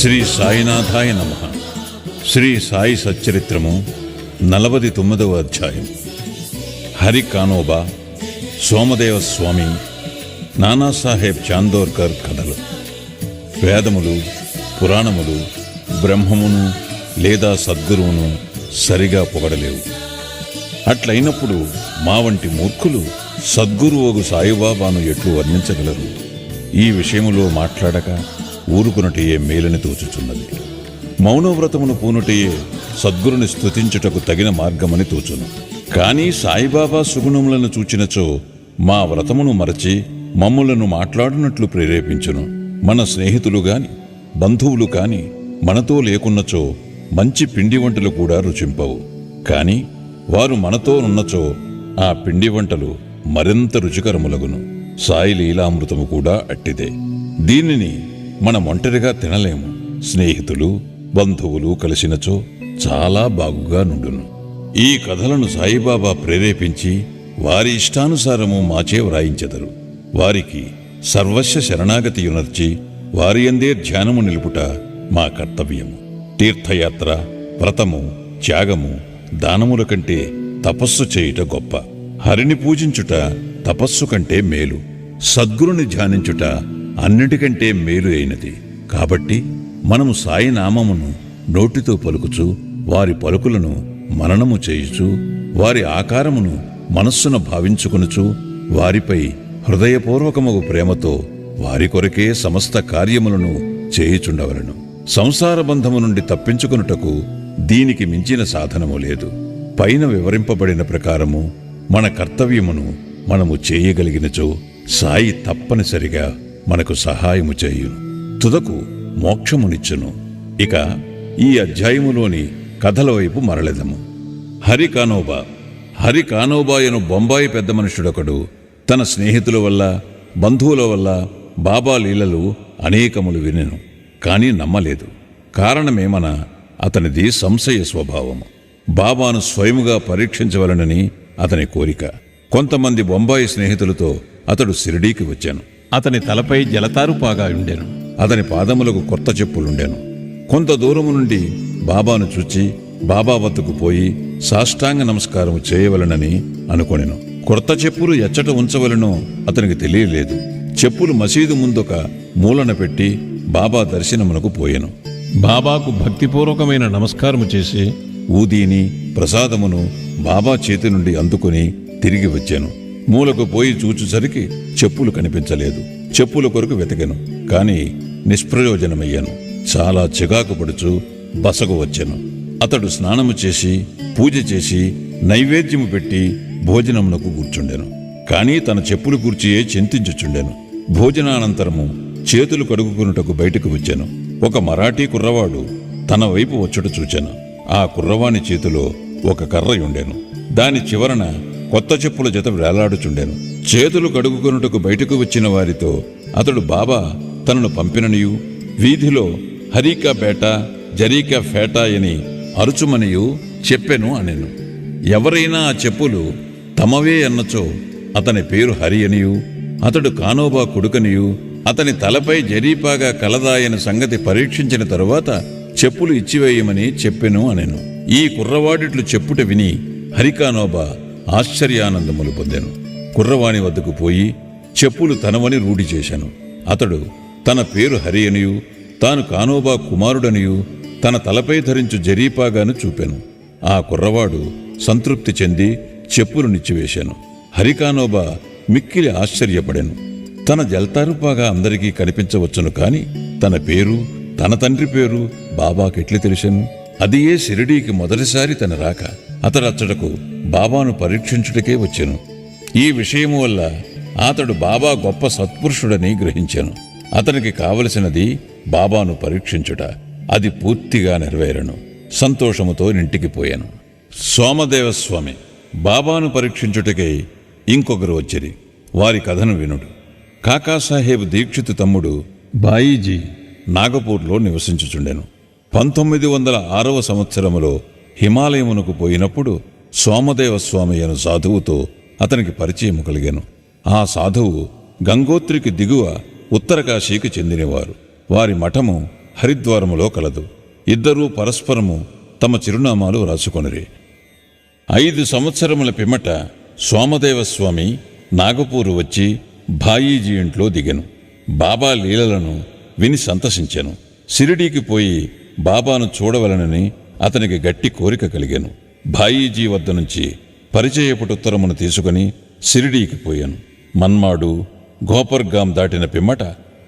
శ్రీ సాయినాథాయ నమ. శ్రీ సాయి సచ్చరిత్రము నలభది తొమ్మిదవ అధ్యాయం. హరి కానోబా సోమదేవ స్వామి నానాసాహెబ్ చాందోర్కర్ కథలు. వేదములు పురాణములు బ్రహ్మమును లేదా సద్గురువును సరిగా పొగడలేవు. అట్లయినప్పుడు మా వంటి మూర్ఖులు సద్గురువగు సాయిబాబాను ఎట్లు వర్ణించగలరు? ఈ విషయములో మాట్లాడక ఊరుకునటయే మేలని తోచుచున్నది. మౌనవ్రతమును పూనుటయే సద్గురుని స్థుతించుటకు తగిన మార్గమని తోచును. కానీ సాయిబాబా సుగుణములను చూచినచో మా వ్రతమును మరచి మమ్ములను మాట్లాడినట్లు ప్రేరేపించును. మన స్నేహితులు గాని బంధువులు కాని మనతో లేకున్నచో మంచి పిండి వంటలు కూడా రుచింపవు. కాని వారు మనతో ఉన్నచో ఆ పిండి వంటలు మరింత రుచికరములగును. సాయి లీలామృతము కూడా అట్టిదే. దీనిని మనం ఒంటరిగా తినలేము. స్నేహితులు బంధువులు కలిసినచో చాలా బాగుగా నుండును. ఈ కథలను సాయిబాబా ప్రేరేపించి వారి ఇష్టానుసారము మాచే వ్రాయించెదరు. వారికి సర్వస్వ శరణాగతి యునర్చి వారి అందే ధ్యానము నిలుపుట మా కర్తవ్యము. తీర్థయాత్ర వ్రతము త్యాగము దానముల కంటే తపస్సు చేయుట గొప్ప. హరిని పూజించుట తపస్సు కంటే మేలు. సద్గురుని ధ్యానించుట అన్నిటికంటే మేలు అయినది. కాబట్టి మనము సాయి నామమును నోటితో పలుకుచు వారి పలుకులను మననము చేయుచు వారి ఆకారమును మనస్సున భావించుకునుచు వారిపై హృదయపూర్వకముగు ప్రేమతో వారి కొరకే సమస్త కార్యములను చేయుచుండవలను. సంసార బంధము నుండి తప్పించుకొనుటకు దీనికి మించిన సాధనము లేదు. పైన వివరింపబడిన ప్రకారము మన కర్తవ్యమును మనము చేయగలిగినచో సాయి తప్పనిసరిగా మనకు సహాయము చేయును తుదకు మోక్షమునిచ్చును. ఇక ఈ అధ్యాయములోని కథల వైపు మరలెదము. హరి కానోబా హరి బొంబాయి పెద్ద మనుషుడొకడు. తన స్నేహితుల వల్ల బంధువుల వల్ల బాబా లీలలు అనేకములు వినెను. కాని నమ్మలేదు. కారణమేమన అతనిది సంశయ స్వభావము. బాబాను స్వయముగా పరీక్షించవలనని అతని కోరిక. కొంతమంది బొంబాయి స్నేహితులతో అతడు సిరిడీకి వచ్చాను. అతని తలపై జలతారుపాగా ఉండెను. అతని పాదములకు కొత్త చెప్పులుండెను. కొంత దూరము నుండి బాబాను చూచి బాబా వద్దకు పోయి సాష్టాంగ నమస్కారం చేయవలనని అనుకొనెను. కొత్త చెప్పులు ఎచ్చట ఉంచవలనో అతనికి తెలియలేదు. చెప్పులు మసీదు ముందొక మూలన పెట్టి బాబా దర్శనమునకు పోయెను. బాబాకు భక్తిపూర్వకమైన నమస్కారము చేసి ఊదీని ప్రసాదమును బాబా చేతి నుండి అందుకుని తిరిగి వచ్చాను. మూలకు పోయి చూచుసరికి చెప్పులు కనిపించలేదు. చెప్పుల కొరకు వెతికెను కాని నిష్ప్రయోజనమయ్యాను. చాలా చికాకు పడుచు బసకు వచ్చాను. అతడు స్నానము చేసి పూజ చేసి నైవేద్యము పెట్టి భోజనమునకు కూర్చుండెను. కాని తన చెప్పులు కూర్చియే చింతించుచుండెను. భోజనానంతరము చేతులు కడుగుకున్నటకు బయటకు వచ్చాను. ఒక మరాఠీ కుర్రవాడు తన వైపు వచ్చుట చూచాను. ఆ కుర్రవాని చేతిలో ఒక కర్ర ఉండెను దాని చివరన కొత్త చెప్పుల జత వేలాడుచుండెను. చేతులు కడుగుకొనుటకు బయటకు వచ్చిన వారితో అతడు బాబా తనను పంపిననియు. వీధిలో హరీకా బేట జరీకా ఫేటా అని అరుచుమనియు చెప్పెను అనెను. ఎవరైనా ఆ చెప్పులు తమవే అన్నచో అతని పేరు హరి అనియు. అతడు కానోబా కొడుకనియు. అతని తలపై జరీపాగా కలదాయన సంగతి పరీక్షించిన తరువాత చెప్పులు ఇచ్చివేయమని చెప్పెను అనెను. ఈ కుర్రవాడిట్లు చెప్పుట విని హరికానోబా ఆశ్చర్యానందములు పొందాను. కుర్రవాణి వద్దకు పోయి చెప్పులు తనవని రూఢి చేశాను. అతడు తన పేరు హరి అనియు తాను కానోబా కుమారుడనియు తన తలపై ధరించు జరీపాగాను చూపెను. ఆ కుర్రవాడు సంతృప్తి చెంది చెప్పులు నిచ్చివేశాను. హరికానోబా మిక్కిలి ఆశ్చర్యపడెను. తన జల్తారుపాగా అందరికీ కనిపించవచ్చును కాని తన పేరు తన తండ్రి పేరు బాబాకెట్లు తెలిసాను. అది ఏ షిరిడీకి మొదటిసారి తన రాక. అతడచ్చటకు బాబాను పరీక్షించుటకే వచ్చాను. ఈ విషయము వల్ల అతడు బాబా గొప్ప సత్పురుషుడని గ్రహించాను. అతనికి కావలసినది బాబాను పరీక్షించుట. అది పూర్తిగా నెరవేరను. సంతోషముతో ఇంటికి పోయాను. సోమదేవస్వామి బాబాను పరీక్షించుటకై ఇంకొకరు వచ్చిరి. వారి కథను వినుడు. కాకాసాహేబ్ దీక్షిత్ తమ్ముడు బాయిజీ నాగపూర్లో నివసించుచుండెను. పంతొమ్మిది వందల ఆరవ సంవత్సరములో హిమాలయమునకు పోయినప్పుడు సోమదేవ స్వామి అను సాధువుతో అతనికి పరిచయము కలిగాను. ఆ సాధువు గంగోత్రికి దిగువ ఉత్తరకాశీకి చెందినవారు. వారి మఠము హరిద్వారములో కలదు. ఇద్దరూ పరస్పరము తమ చిరునామాలు రాసుకొనిరి. ఐదు సంవత్సరముల పిమ్మట సోమదేవస్వామి నాగపూరు వచ్చి భాయీజీ ఇంట్లో దిగను. బాబా లీలలను విని సంతసించాను. సిరిడీకి పోయి బాబాను చూడవలనని అతనికి గట్టి కోరిక కలిగాను. భాయీజీ వద్ద నుంచి పరిచయపుటుత్తరమును తీసుకుని సిరిడీకి పోయాను. మన్మాడు గోపర్గాం దాటిన పిమ్మట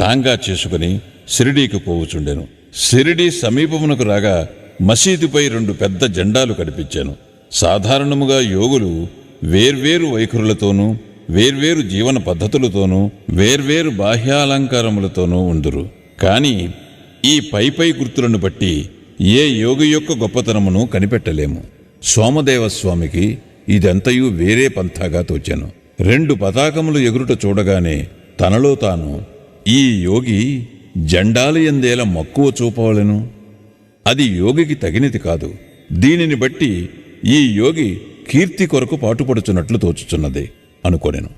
టాంగా చేసుకుని సిరిడీకి పోవుచుండెను. సిరిడీ సమీపమునకు రాగా మసీదుపై రెండు పెద్ద జెండాలు కనిపించాను. సాధారణముగా యోగులు వేర్వేరు వైఖరులతోనూ వేర్వేరు జీవన పద్ధతులతోనూ వేర్వేరు బాహ్యాలంకారములతోనూ ఉందురు కానీ ఈ పై పై గుర్తులను బట్టి ఏ యోగి యొక్క గొప్పతనమును కనిపెట్టలేము. సోమదేవస్వామికి ఇదంతయు వేరే పంథాగా తోచాను. రెండు పతాకములు ఎగురుట చూడగానే తనలో తాను ఈ యోగి జెండాలు ఎందేల మక్కువ చూపవలెను? అది యోగికి తగినది కాదు. దీనిని బట్టి ఈ యోగి కీర్తి కొరకు పాటుపడుచున్నట్లు తోచుచున్నది అనుకొనెను.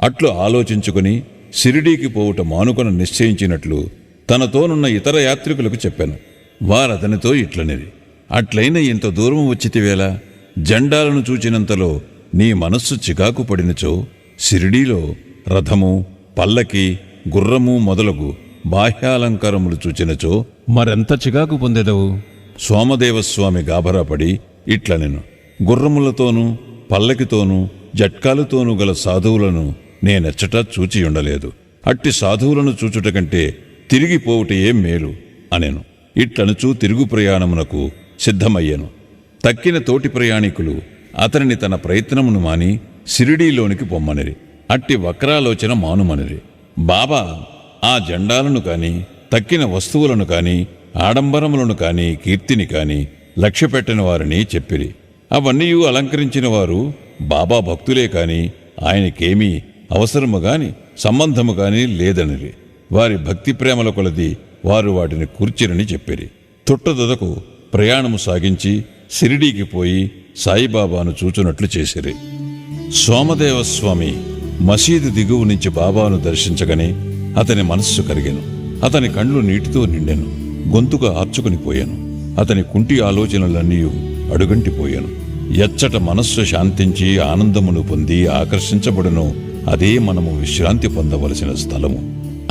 అట్లు ఆలోచించుకుని సిరిడీకి పోవుట మానుకొన నిశ్చయించినట్లు తనతోనున్న ఇతర యాత్రికులకు చెప్పాను. వారతనితో ఇట్లనిది. అట్లైన ఇంత దూరం వచ్చితివేళ జెండాలను చూచినంతలో నీ మనస్సు చికాకు పడినచో సిరిడీలో రథము పల్లకి గుర్రము మొదలగు బాహ్యాలంకారములు చూచినచో మరెంత చికాకు పొందెదవు? సోమదేవస్వామి గాభరాపడి ఇట్లనెను. గుర్రములతోనూ పల్లకితోనూ జట్కాలతోనూ గల సాధువులను నేనెచ్చట చూచి ఉండలేదు అట్టి సాధువులను చూచుట కంటే తిరిగిపోవుటయే మేలు అనెను. ఇట్లనుచూ తిరుగు ప్రయాణమునకు సిద్ధమయ్యెను. తక్కిన తోటి ప్రయాణికులు అతనిని తన ప్రయత్నమును మాని సిరిడీలోనికి పొమ్మనిరి. అట్టి వక్రాలోచన మానుమనిరి. బాబా ఆ జెండాలను కాని తక్కిన వస్తువులను కాని ఆడంబరములను కాని కీర్తిని కాని లక్ష్యపెట్టని వారిని చెప్పిరి. అవన్నీ అలంకరించిన వారు బాబా భక్తులే కాని ఆయనకేమీ అవసరము గాని సంబంధము గాని లేదనిరి. వారి భక్తి ప్రేమల కొలది వారు వాటిని కూర్చిరని చెప్పిరి. తొట్టదొదకు ప్రయాణము సాగించి సిరిడీకి పోయి సాయిబాబాను చూచునట్లు చేసిరి. సోమదేవస్వామి మసీదు దిగువ నుంచి బాబాను దర్శించగానే అతని మనస్సు కరిగాను. అతని కండ్లు నీటితో నిండెను. గొంతుక ఆర్చుకుని పోయాను. అతని కుంటి ఆలోచనలన్నీ అడుగంటిపోయాను ఎచ్చట మనస్సు శాంతించి ఆనందమును పొంది ఆకర్షించబడును. అదే మనము విశ్రాంతి పొందవలసిన స్థలము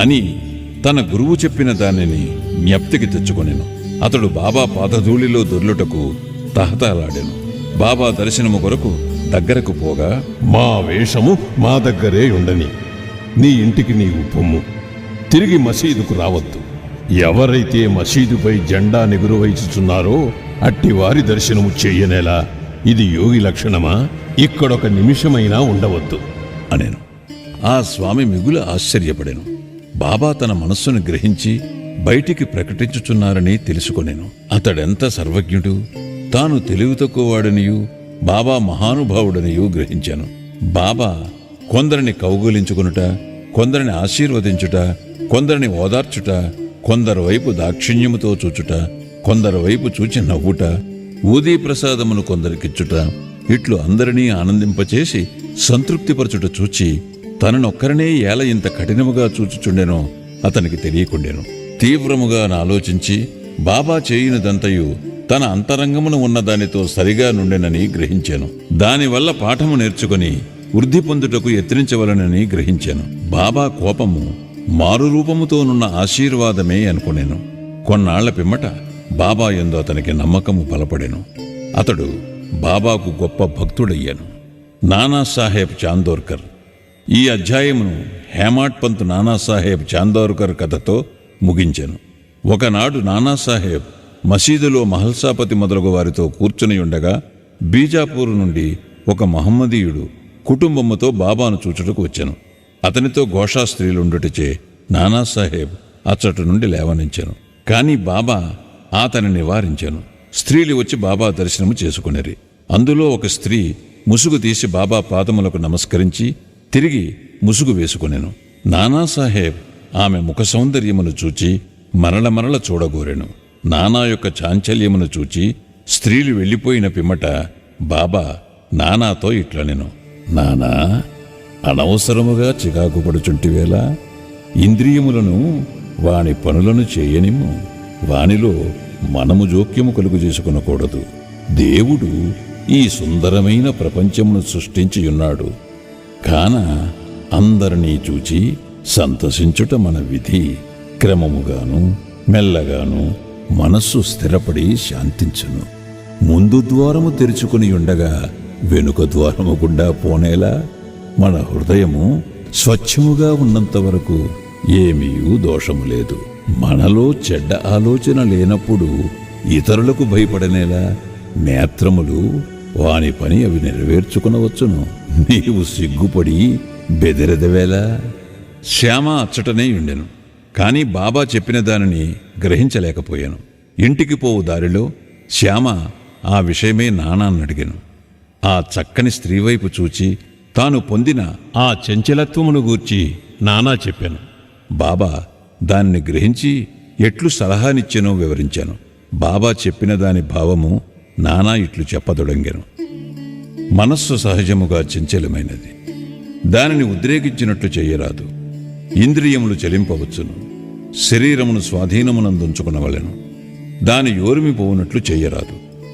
అని తన గురువు చెప్పిన దానిని జ్ఞప్తికి తెచ్చుకొనెను. అతడు బాబా పాదధూళిలో దొర్లుటకు తహతలాడెను బాబా దర్శనము కొరకు దగ్గరకు పోగా మా వేషము మా దగ్గరే ఉండని. నీ ఇంటికి నీవు పొమ్ము. తిరిగి మసీదుకు రావద్దు. ఎవరైతే మసీదుపై జెండా నిగురువైచుచున్నారో అట్టి వారి దర్శనము చెయ్యనేలా ఇది యోగి లక్షణమా? ఇక్కడొక నిమిషమైనా ఉండవద్దు. అనెను. ఆ స్వామి మిగుల ఆశ్చర్యపడెను. బాబా తన మనస్సును గ్రహించి బయటికి ప్రకటించుచున్నారని తెలుసుకొనెను. అతడెంత సర్వజ్ఞుడు తాను తెలివి తక్కువవాడనియు బాబా మహానుభావుడనియు గ్రహించాను. బాబా కొందరిని కౌగులించుకునుట కొందరిని ఆశీర్వదించుట కొందరిని ఓదార్చుట కొందరు వైపు దాక్షిణ్యముతో చూచుట కొందరు వైపు చూచి నవ్వుట ఊదీ ప్రసాదమును కొందరికిచ్చుట ఇట్లు అందరినీ ఆనందింపచేసి సంతృప్తిపరచుట చూచి తననొక్కరినే ఏల ఇంత కఠినముగా చూచుచుండెనో అతనికి తెలియకుండెను. తీవ్రముగా ఆలోచించి బాబా చేయినదంతయు తన అంతరంగమున ఉన్న దానితో సరిగా నుండెనని గ్రహించాను. దానివల్ల పాఠము నేర్చుకుని వృద్ధి పొందుటకు యత్నించవలనని గ్రహించాను. బాబా కోపము మారు రూపముతోనున్న ఆశీర్వాదమే అనుకునేను. కొన్నాళ్ళ పిమ్మట బాబా ఎందు అతనికి నమ్మకము బలపడెను. అతడు బాబాకు గొప్ప భక్తుడయ్యాను. నానాసాహెబ్ చాందోర్కర్ ఈ అధ్యాయమును హేమాట్ పంత్ నానాసాహెబ్ చాందోర్కర్ కథతో ముగించాను. ఒకనాడు నానాసాహెబ్ మసీదులో మహల్సాపతి మొదలగు వారితో కూర్చుని ఉండగా బీజాపూర్ నుండి ఒక మహమ్మదీయుడు కుటుంబముతో బాబాను చూచుటకు వచ్చాను. అతనితో ఘోషా స్త్రీలుండుటచే నానాసాహెబ్ అచ్చటి నుండి లేవనించాను. కానీ బాబా అతని నివారించాను. స్త్రీలు వచ్చి బాబా దర్శనము చేసుకునేరి. అందులో ఒక స్త్రీ ముసుగు తీసి బాబా పాదములకు నమస్కరించి తిరిగి ముసుగు వేసుకునేను. నానాసాహెబ్ ఆమె ముఖ సౌందర్యమును చూచి మరల మరల చూడగోరెను. నానా యొక్క చాంచల్యమును చూచి స్త్రీలు వెళ్ళిపోయిన పిమ్మట బాబా నానాతో ఇట్లనెను. నానా అనవసరముగా చికాకు పడుచుంటివేళ ఇంద్రియములను వాని పనులను చేయనిము వానిలో మనము జోక్యము కలుగు చేసుకునకూడదు. దేవుడు ఈ సుందరమైన ప్రపంచమును సృష్టించి ఉన్నాడు కాన అందరినీ చూచి సంతసించుట మన విధి. క్రమముగాను మెల్లగాను మనస్సు స్థిరపడి శాంతించును. ముందు ద్వారము తెరుచుకుని ఉండగా వెనుక ద్వారము గుండా పోనేలా మన హృదయము స్వచ్ఛముగా ఉన్నంత వరకు ఏమీ దోషము లేదు. మనలో చెడ్డ ఆలోచన లేనప్పుడు ఇతరులకు భయపడనేలా నేత్రములు వాని పని అవి నెరవేర్చుకునవచ్చును. నీవు సిగ్గుపడి బెదిరదవేలా శ్యామ అచ్చటనే ఉండెను కాని బాబా చెప్పిన దానిని గ్రహించలేకపోయాను. ఇంటికి పోవు దారిలో శ్యామ ఆ విషయమే నానాన్ని అడిగాను. ఆ చక్కని స్త్రీ వైపు చూచి తాను పొందిన ఆ చంచలత్వమును గూర్చి నానా చెప్పాను. బాబా దాన్ని గ్రహించి ఎట్లు సలహానిచ్చానో వివరించాను. బాబా చెప్పిన దాని భావము నానా ఇట్లు చెప్పదొడంగెను. మనస్సు సహజముగా చంచలమైనది. దానిని ఉద్రేకించినట్లు చేయరాదు ఇంద్రియములు చలింపవచ్చును. శరీరమును స్వాధీనమునందుంచుకునవలెను. దాని యోరిమి పోవునట్లు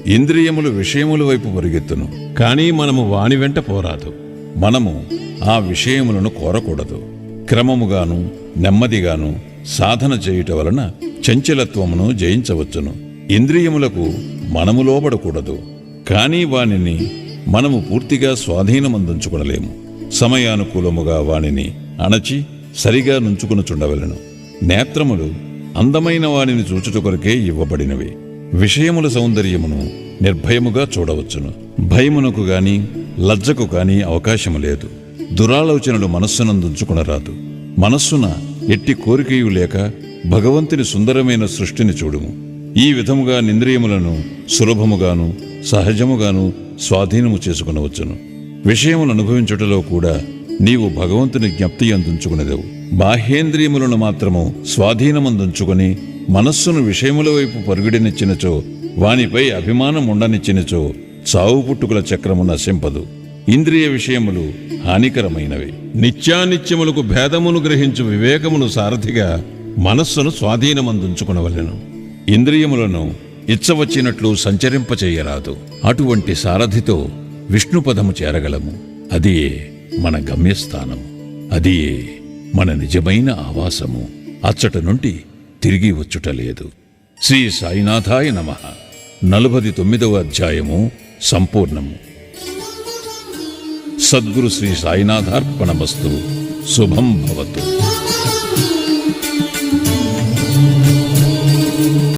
ఇంద్రియములు విషయముల వైపు పరిగెత్తును. కానీ మనము వాని వెంట పోరాదు. మనము ఆ విషయములను కోరకూడదు. క్రమముగాను నెమ్మదిగాను సాధన చేయుట వలన చంచలత్వమును జయించవచ్చును. ఇంద్రియములకు మనము లోబడకూడదు కానీ వానిని మనము పూర్తిగా స్వాధీనమందించుకునలేము. సమయానుకూలముగా వానిని అణచి సరిగా నుంచుకునుచుండవలెను. నేత్రములు అందమైన వానిని చూచుట కొరకే ఇవ్వబడినవి. విషయముల సౌందర్యమును నిర్భయముగా చూడవచ్చును. భయమునకు గాని లజ్జకు గాని అవకాశము లేదు. దురాలోచనలు మనస్సునందుంచుకునరాదు మనస్సున ఎట్టి కోరికయు లేక భగవంతుని సుందరమైన సృష్టిని చూడుము. ఈ విధముగా నింద్రియములను సులభముగాను సహజముగాను స్వాధీనము చేసుకునవచ్చును. విషయములు అనుభవించుటలో కూడా నీవు భగవంతుని జ్ఞప్తి అందించుకునేదవు. బాహ్యేంద్రియములను మాత్రము స్వాధీనమందుంచుకుని మనస్సును విషయముల వైపు పరుగుడినిచ్చినచో వానిపై అభిమానం ఉండనిచ్చినచో చావు పుట్టుకుల చక్రము నశింపదు. ఇంద్రియ విషయములు హానికరమైనవి. నిత్యానిత్యములకు భేదమును గ్రహించు వివేకమును సారథిగా మనస్సును స్వాధీనమందుంచుకునవలెను. ఇంద్రియములను ఇచ్చవచ్చినట్లు సంచరింపచేయరాదు. అటువంటి సారథితో విష్ణుపదము చేరగలము. అది మన గమ్యస్థానం. అది మన నిజమైన ఆవాసము. అచ్చట నుండి తిరిగి వచ్చుట లేదు శ్రీ సాయినాథాయ నమ. నలభై తొమ్మిదవ అధ్యాయము సంపూర్ణము. సద్గురు శ్రీ సాయినాథార్పణమస్తు. శుభం భవతు.